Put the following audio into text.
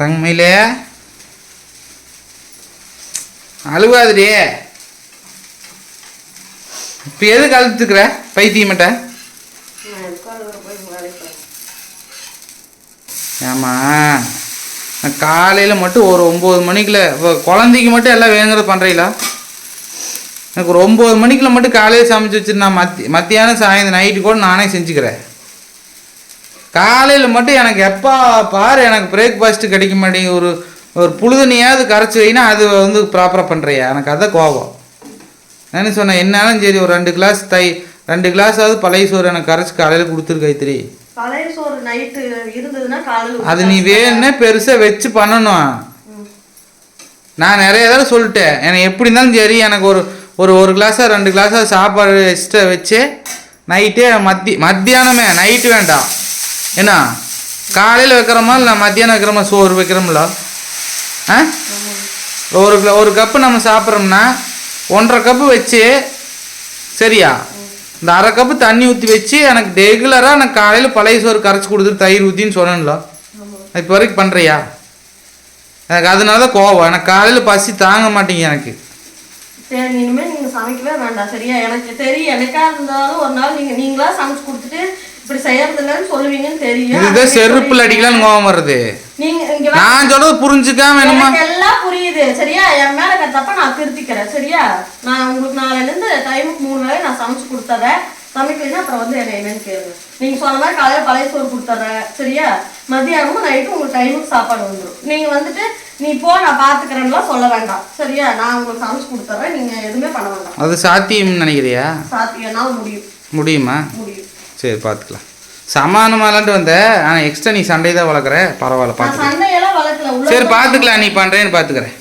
தங்கமையிலே. அழுவாதுடி. இப்போ எது கழுத்துக்கிற பைத்தியமட்ட நான் ஏம்மா நான் காலையில் மட்டும் ஒரு ஒம்பது மணிக்குள்ள இப்போ குழந்தைக்கு மட்டும் எல்லாம் வேணுங்கிறது பண்ணுறீங்களா எனக்கு ஒரு ஒம்பது மணிக்குள்ள மட்டும் காலையில் சமைச்சு வச்சுட்டு நான் மத்தி மத்தியானம் சாயந்தரம் நைட்டு கூட நானே செஞ்சுக்கிறேன். காலையில் மட்டும் எனக்கு எப்போ பாரு எனக்கு பிரேக்ஃபாஸ்ட்டு கிடைக்க மாட்டேங்குது ஒரு ஒரு புழுதனியாவது கரைச்சி வைனா அது வந்து ப்ராப்பராக பண்ணுறியா எனக்கு அதான் கோபம். நான் சொன்னேன் என்னாலும் சரி ஒரு ரெண்டு கிளாஸ் தை ரெண்டு கிளாஸாவது பழைய சோறு எனக்கு கரைச்சி காலையில் கொடுத்துரு கைத்திரி பழைய சோறு நைட்டு இருந்ததுன்னா காலையில் அது நீ வேணும்னே பெருசாக வச்சு பண்ணணும். நான் நிறைய தடவை சொல்லிட்டேன். எனக்கு எப்படி இருந்தாலும் சரி எனக்கு ஒரு ஒரு ஒரு கிளாஸாக ரெண்டு கிளாஸாக சாப்பாடு எக்ஸ்ட்ரா வச்சு நைட்டே மத்தி மத்தியானமே நைட்டு வேண்டாம். என்ன காலையில் வைக்கிறோமா இல்லை மத்தியானம் வைக்கிறோமா? சோறு வைக்கிறோம்ல. ஆ? ஒரு ஒரு கப்பு நம்ம சாப்பிட்றோம்னா ஒன்றரை கப்பு வச்சு சரியா? இந்த அரை கப்பு தண்ணி ஊற்றி வச்சு எனக்கு ரெகுலராக எனக்கு காலையில் பழைய சோறு கரைச்சி கொடுத்துட்டு தயிர் ஊற்றின்னு சொன்னேன்ல. இப்போ வரைக்கும் பண்ணுறியா எனக்கு அதனால தான் கோவம். எனக்கு காலையில் பசி தாங்க மாட்டேங்க எனக்கு. சரி இனிமே நீங்க சமைக்கவே வேண்டாம் சரியா? எனக்கு தெரியும் எனக்கா இருந்தாலும் ஒரு நாள் நீங்க நீங்களா சமைச்சு கொடுத்துட்டு இப்படி செய்யறது இல்லைன்னு சொல்லுவீங்கன்னு தெரியும். இதுதான் செருப்பில் அடிக்கலாம்னு கோவம் வருது. நீங்க இங்க வா. நான் சொல்றது புரிஞ்சுக்காம என்னமா? எனக்கு எல்லாம் புரியுது சரியா? என் மேல இருக்க தப்ப நான் திருத்திக்கிறேன் சரியா? நான் உங்களுக்கு நாளையில இருந்து டைமுக்கு மூணு வேளை நான் சமைச்சு கொடுத்துறேன். சமைக்கலைன்னா அப்புறம் வந்து என்ன என்னன்னு கேளுங்க. நீங்க சொன்ன மாதிரி காலையில பழைய சோறு கொடுத்துட்றேன் சரியா? மதியானமும் நைட்டும் உங்களுக்கு டைமுக்கு சாப்பாடு வந்துடும் நீங்க வந்துட்டு நீ போ நான் பாத்துக்கிறேன்லாம் சொல்ல வேண்டாம் சரியா? நான் உங்களுக்கு சமைச்சு கொடுத்துட்றேன் நீங்க எதுவுமே பண்ண வேண்டாம். அது சாத்தியம்னு நினைக்கிறியா? சாத்தியம்னால முடியும். முடியுமா? முடியும். சரி பார்த்துக்கலாம். சமானமாலான்ட்டு வந்தேன் ஆனால் எக்ஸ்ட்ரா நீ சண்டை தான் வளர்க்குற? பரவாயில்ல பார்த்துக்கலாம். சரி பார்த்துக்கலாம் நீ பண்ணுறேன்னு பார்த்துக்கிறேன்.